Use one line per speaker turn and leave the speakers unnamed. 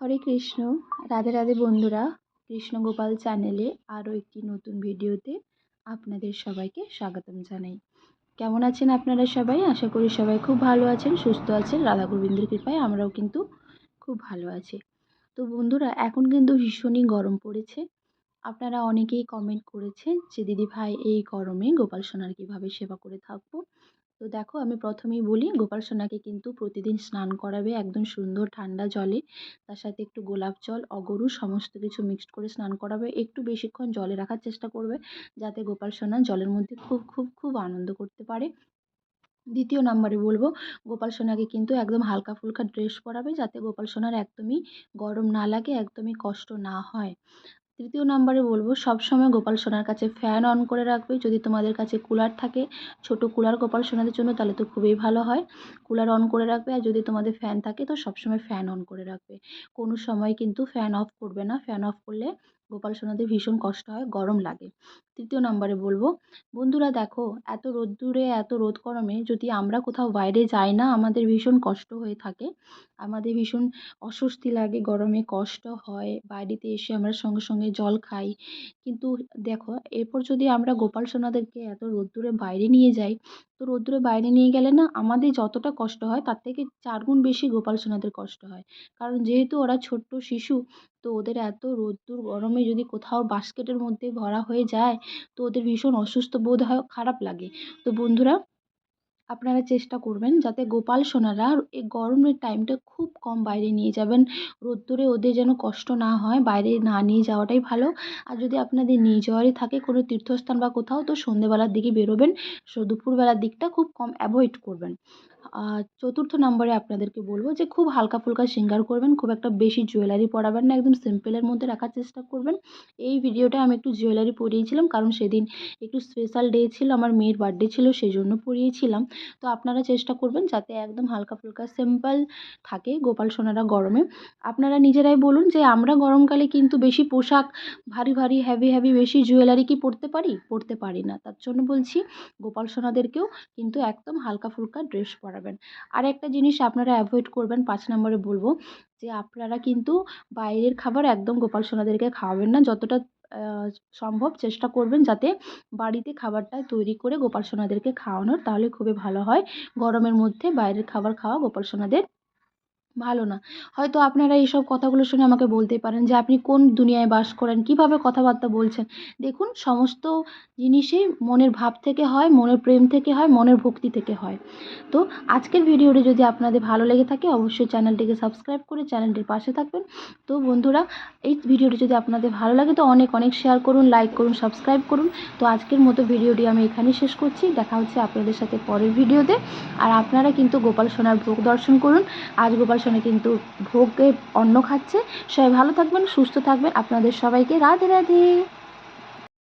হরে কৃষ্ণ, রাধে রাধে বন্ধুরা, কৃষ্ণ গোপাল চ্যানেলে আরও একটি নতুন ভিডিওতে আপনাদের সবাইকে স্বাগতম জানাই। কেমন আছেন আপনারা সবাই? আশা করি সবাই খুব ভালো আছেন, সুস্থ আছেন। রাধা গোবিন্দের কৃপায় আমরাও কিন্তু খুব ভালো আছি। তো বন্ধুরা, এখন কিন্তু ভীষণই গরম পড়েছে। আপনারা অনেকেই কমেন্ট করেছেন যে, দিদি ভাই, এই গরমে গোপাল সোনার কীভাবে সেবা করে থাকব? তো দেখো আমি প্রথমেই বলি, গোপাল সোনাকে কিন্তু প্রতিদিন স্নান করাবে একদম সুন্দর ঠান্ডা জলে। তার সাথে একটু গোলাপ জল, অগরু সমস্ত কিছু মিক্সড করে স্নান করাবে। একটু বেশিক্ষণ জলে রাখার চেষ্টা করবে যাতে গোপাল সোনা জলের মধ্যে খুব খুব খুব আনন্দ করতে পারে। দ্বিতীয় নাম্বারে বলব, গোপাল সোনাকে কিন্তু একদম হালকা ফুলকা ড্রেস পরাবে যাতে গোপাল সোনার একদমই গরম না লাগে, একদমই কষ্ট না হয়। তৃতীয় নাম্বারে বলব, সবসময় গোপাল সোনার কাছে ফ্যান অন করে রাখবে। যদি তোমাদের কাছে কুলার থাকে, ছোট কুলার গোপাল সোনাদের জন্য, তাহলে তো খুবই ভালো হয়। কুলার অন করে রাখবে, আর যদি তোমাদের ফ্যান থাকে, তো সবসময় ফ্যান অন করে রাখবে। কোনো সময় কিন্তু ফ্যান অফ করবে না। ফ্যান অফ করলে গোপাল সোনাদের ভীষণ কষ্ট হয়, গরম লাগে। তৃতীয় নম্বরে বলব, বন্ধুরা দেখো, এত রোদ্দুরে, এত রোদ গরমে যদি আমরা কোথাও বাইরে যাই না, আমাদের ভীষণ কষ্ট হয়ে থাকে। আমাদের ভীষণ অস্বস্তি লাগে, গরমে কষ্ট হয়, বাড়িতে এসে আমরা সঙ্গে সঙ্গে জল খাই। কিন্তু দেখো, এরপর যদি আমরা গোপাল সোনাদেরকে এত রোদ্দুরে বাইরে নিয়ে যাই তো রোদ্দুরে বাইরে নিয়ে গেলে না আমাদের যতটা কষ্ট হয়, তার থেকে চারগুণ বেশি গোপাল সোনাদের কষ্ট হয়। কারণ যেহেতু ওরা ছোট্ট শিশু, তো ওদের এত রোদ্দুর গরমে যদি কোথাও বাস্কেটের মধ্যে ভরা হয়ে যায়, তো ওদের ভীষণ অসুস্থ বোধ হয়, খারাপ লাগে। তো বন্ধুরা আপনারা চেষ্টা করবেন যাতে গোপাল সোনারা এই গরমের টাইমটা খুব কম বাইরে নিয়ে যাবেন। রোদ্দুরে ওদের যেন কষ্ট না হয়, বাইরে না নিয়ে যাওয়াটাই ভালো। আর যদি আপনাদের নিয়ে যাওয়ারই থাকে কোনো তীর্থস্থান বা কোথাও, তো সন্ধেবেলার দিকে বেরোবেন। দুপুরবেলার দিকটা খুব কম অ্যাভয়েড করবেন। চতুর্থ নম্বরে আপনাদেরকে বলব যে খুব হালকা ফুলকা শৃঙ্গার করবেন, খুব একটা বেশি জুয়েলারি পরাবেন না, একদম সিম্পলের মধ্যে রাখার চেষ্টা করবেন। এই ভিডিওটা আমি একটু জুয়েলারি পরিয়েছিলাম, কারণ সেদিন একটু স্পেশাল ডে ছিল, আমার মেয়ের বার্থডে ছিল সেই জন্য পরিয়েছিলাম। তো আপনারা চেষ্টা করবেন যাতে একদম হালকা ফুলকা সিম্পল থাকে গোপাল সোনারা গরমে। আপনারা নিজেরাই বলুন যে আমরা গরমকালে কিন্তু বেশি পোশাক, ভারী ভারী হ্যাভি হ্যাভি বেশি জুয়েলারি কি পরতে পারি? পরতে পারি না। তার জন্য বলছি গোপাল সোনাদেরকেও কিন্তু একদম হালকা ফুলকা ড্রেস পরাবেন আর একটা জিনিস আপনারা অ্যাভয়েড করবেন, পাঁচ নম্বরে বলব যে আপনারা কিন্তু বাইরের খাবার একদম গোপাল সোনাদেরকে খাওয়াবেন না। যতটা সম্ভব চেষ্টা করবেন যাতে বাড়িতে খাবারটা তৈরি করে গোপাল সোনাদেরকে খাওয়ানোর, তাহলে খুবই ভালো হয়। গরমের মধ্যে বাইরের খাবার খাওয়া গোপাল সোনাদের ভালো না। হয়তো আপনারা এইসব কথাগুলো শুনে আমাকে বলতেই পারেন যে আপনি কোন দুনিয়ায় বাস করেন, কীভাবে কথাবার্তা বলছেন। দেখুন, সমস্ত জিনিসই মনের ভাব থেকে হয়, মনের প্রেম থেকে হয়, মনের ভক্তি থেকে হয়। তো আজকের ভিডিওটি যদি আপনাদের ভালো লেগে থাকে, অবশ্যই চ্যানেলটিকে সাবস্ক্রাইব করে চ্যানেলটির পাশে থাকবেন। তো বন্ধুরা, এই ভিডিওটি যদি আপনাদের ভালো লাগে, তো অনেক অনেক শেয়ার করুন লাইক করুন সাবস্ক্রাইব করুন। তো আজকের মতো ভিডিওটি আমি এখানেই শেষ করছি। দেখা হচ্ছে আপনাদের সাথে পরের ভিডিওতে। আর আপনারা কিন্তু গোপাল সোনার ভোগ দর্শন করুন। আজ গোপাল সোনা কিন্তু ভোগে অন্ন খাচ্ছে। সবাই ভালো থাকবেন সুস্থ থাকবেন। আপনাদের সবাইকে রাধে রাধে।